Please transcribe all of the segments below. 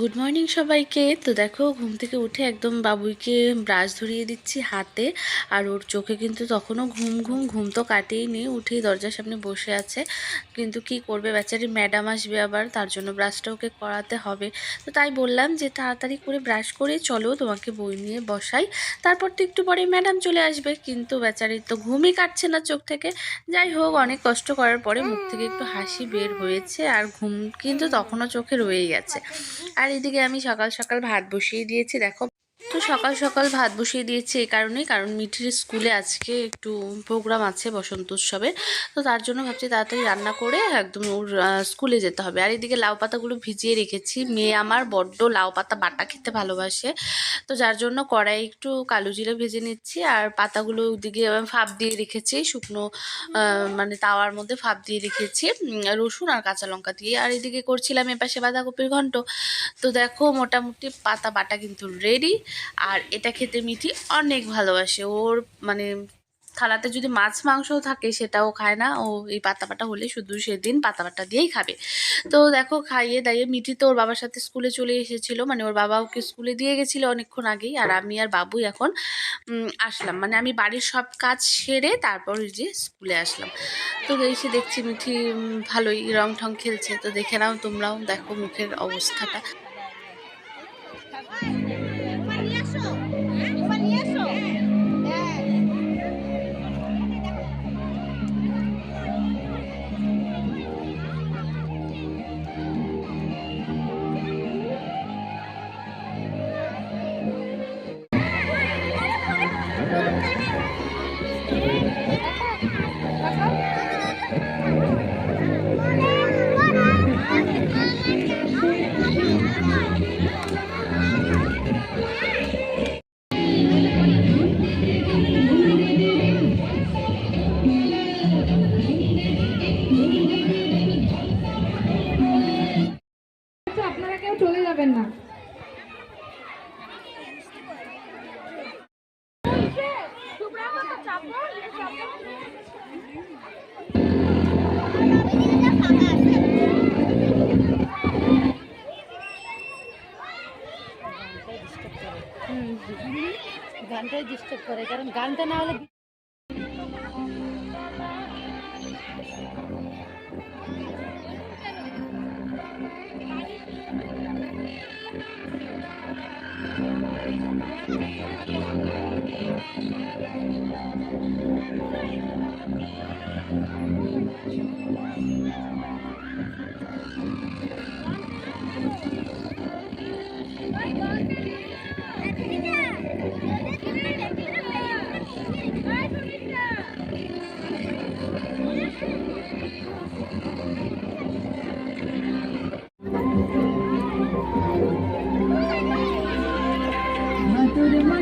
Good morning সবাইকে। তো দেখো, ঘুম থেকে উঠে একদম বাবুইকে ব্রাশ ধরিয়ে দিচ্ছি হাতে। আর ওর চোখে কিন্তু তখনও ঘুম ঘুম ঘুম তো কাটেই নি। উঠেই দরজার সামনে বসে আছে। কিন্তু কি করবে? বেচারি ম্যাডাম আসবে আবার। তার জন্য ব্রাশটা ওকে করাতে হবে। তো তাই বললাম যে তাড়াতাড়ি করে ব্রাশ করে চলো, তোমাকে বই নিয়ে বসাই। তারপর তো একটু পরে ম্যাডাম চলে আসবে। কিন্তু বেচারির তো ঘুমই কাটছে না চোখ থেকে। যাই হোক, অনেক কষ্ট করার পরে মুখ থেকে একটু হাসি বের হয়েছে। আর ঘুম কিন্তু তখনও চোখে রয়েই গেছে। আর এদিকে আমি সকাল সকাল ভাত বসিয়ে দিয়েছি দেখো তো সকাল সকাল ভাত বসিয়ে দিয়েছি এই কারণেই, কারণ মিঠির স্কুলে আজকে একটু প্রোগ্রাম আছে বসন্ত উৎসবে। তো তার জন্য ভাবছি তাড়াতাড়ি রান্না করে একদম ওর স্কুলে যেতে হবে। আর এদিকে লাউ পাতাগুলো ভিজিয়ে রেখেছি। মেয়ে আমার বড্ড লাউ পাতা বাটা খেতে ভালোবাসে। তো যার জন্য কড়াই একটু কালো জিরে ভেজে নিচ্ছি, আর পাতাগুলো ওদিকে ফাপ দিয়ে রেখেছি, শুকনো মানে তাওয়ার মধ্যে ফাপ দিয়ে রেখেছি রসুন আর কাঁচা লঙ্কা দিয়ে। আর এদিকে করছিলাম এপাশে বাঁধাকপির ঘন্ট। তো দেখো মোটামুটি পাতা বাটা কিন্তু রেডি আর এটা খেতে মিঠি অনেক ভালোবাসে। ওর মানে থালাতে যদি মাছ মাংসও থাকে সেটাও খায় না। ও এই পাতা বাটা হলে শুধু সেদিন পাতা বাটা দিয়েই খাবে। তো দেখো খাইয়ে দাইয়ে মিঠি তো ওর বাবার সাথে স্কুলে চলে এসেছিল। মানে ওর বাবা ওকে স্কুলে দিয়ে গেছিল অনেকক্ষণ আগেই। আর আমি আর বাবুই এখন আসলাম। মানে আমি বাড়ির সব কাজ সেরে তারপর যে স্কুলে আসলাম। তো এসে দেখছি মিঠি ভালোই রং ঠং খেলছে। তো দেখে নাও তোমরাও দেখো মুখের অবস্থাটা। এবার নিয়ে আসো কেউ চলে যাবেন না। গানটাই ডিস্টার্ব করে কারণ গানটা না হলে Bye, Doctor. আসো মা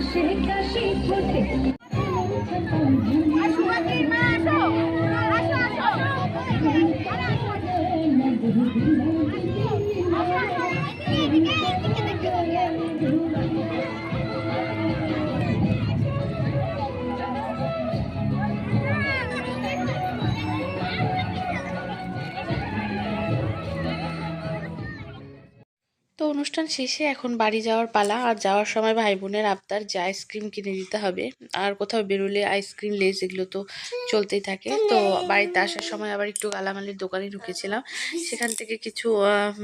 অনুষ্ঠান শেষে এখন বাড়ি যাওয়ার পালা, আর যাওয়ার সময় ভাই বোনের আবদার যে আইসক্রিম কিনে দিতে হবে, আর কোথাও বেরোলে আইসক্রিম, লেস এগুলো তো চলতেই থাকে। তো বাড়িতে আসার সময় আবার একটু গালামালির দোকানে ঢুকেছিলাম। সেখান থেকে কিছু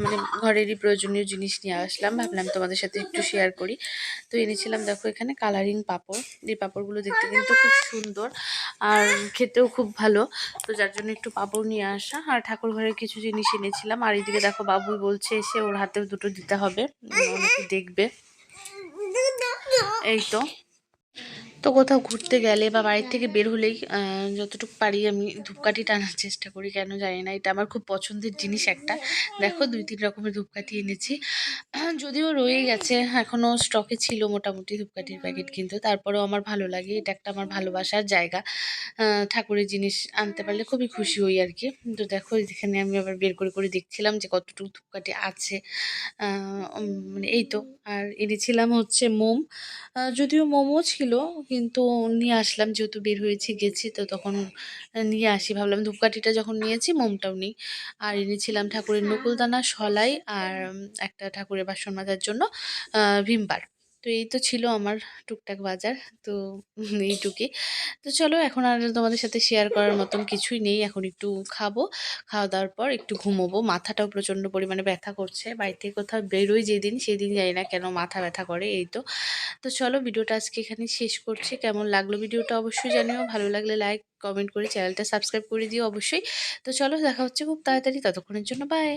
মানে ঘরেরই প্রয়োজনীয় জিনিস নিয়ে আসলাম। ভাবলাম তোমাদের সাথে একটু শেয়ার করি। তো এনেছিলাম দেখো এখানে কালারিং পাপড়। এই পাপড়গুলো দেখতে কিন্তু খুব সুন্দর। আর খেতেও খুব ভালো। তো যার জন্য একটু পাপড় নিয়ে আসা। আর ঠাকুর ঘরের কিছু জিনিস এনেছিলাম। আর এদিকে দেখো বাবুই বলছে, এসে ওর হাতেও দুটো দিতে হবে। দেখবে। এই তো। তো কোথাও ঘুরতে গেলে বা বাড়ির থেকে বের হলেই যতটুকু পারি আমি ধূপকাঠি টানার চেষ্টা করি, কেন জানি না। এটা আমার খুব পছন্দের জিনিস একটা। দেখো দুই, তিন রকমের ধূপকাঠি এনেছি। যদিও রয়ে গেছে এখনও স্টকে ছিল মোটামুটি ধূপকাঠির প্যাকেট কিন্তু। তারপরেও আমার ভালো লাগে, এটা একটা আমার ভালোবাসার জায়গা। ঠাকুরের জিনিস আনতে পারলে খুবই খুশি হই আর কি। তো দেখো, এখানে আমি আবার বের করে করে দেখছিলাম যে কতটুকু ধূপকাঠি আছে। মানে এই তো, আর এনেছিলাম হচ্ছে মোম। যদিও মোমো ছিল, কিন্তু নিয়ে আসলাম, যেহেতু বের হয়েছি, গেছি, তো তখন নিয়ে আসি। ভাবলাম ধূপকাঠিটা যখন নিয়েছি, মোমটাও নিই। আর এনেছিলাম ঠাকুরের নকুলদানা, সলাই, আর একটা ঠাকুরের বাসন মাজার জন্য ভিমবার। তো এই তো ছিল আমার টুকটাক বাজার, তো এইটুকুই। তো চলো এখন আর তোমাদের সাথে শেয়ার করার মতন কিছুই নেই, এখন একটু খাব, খাওয়া দাওয়ার পর একটু ঘুমোবো। মাথাটাও প্রচণ্ড পরিমাণে ব্যথা করছে, বাড়ি থেকে কোথাও বেরোই যেদিন সেদিন জানি না কেন মাথা ব্যথা করে, এই তো। তো চলো ভিডিওটা আজকে এখানে শেষ করছি, কেমন লাগল ভিডিওটা অবশ্যই জানিও, ভালো লাগলে লাইক কমেন্ট করে চ্যানেলটা সাবস্ক্রাইব করে দিও অবশ্যই। তো চলো দেখা হচ্ছে খুব তাড়াতাড়ি, ততক্ষণের জন্য বাই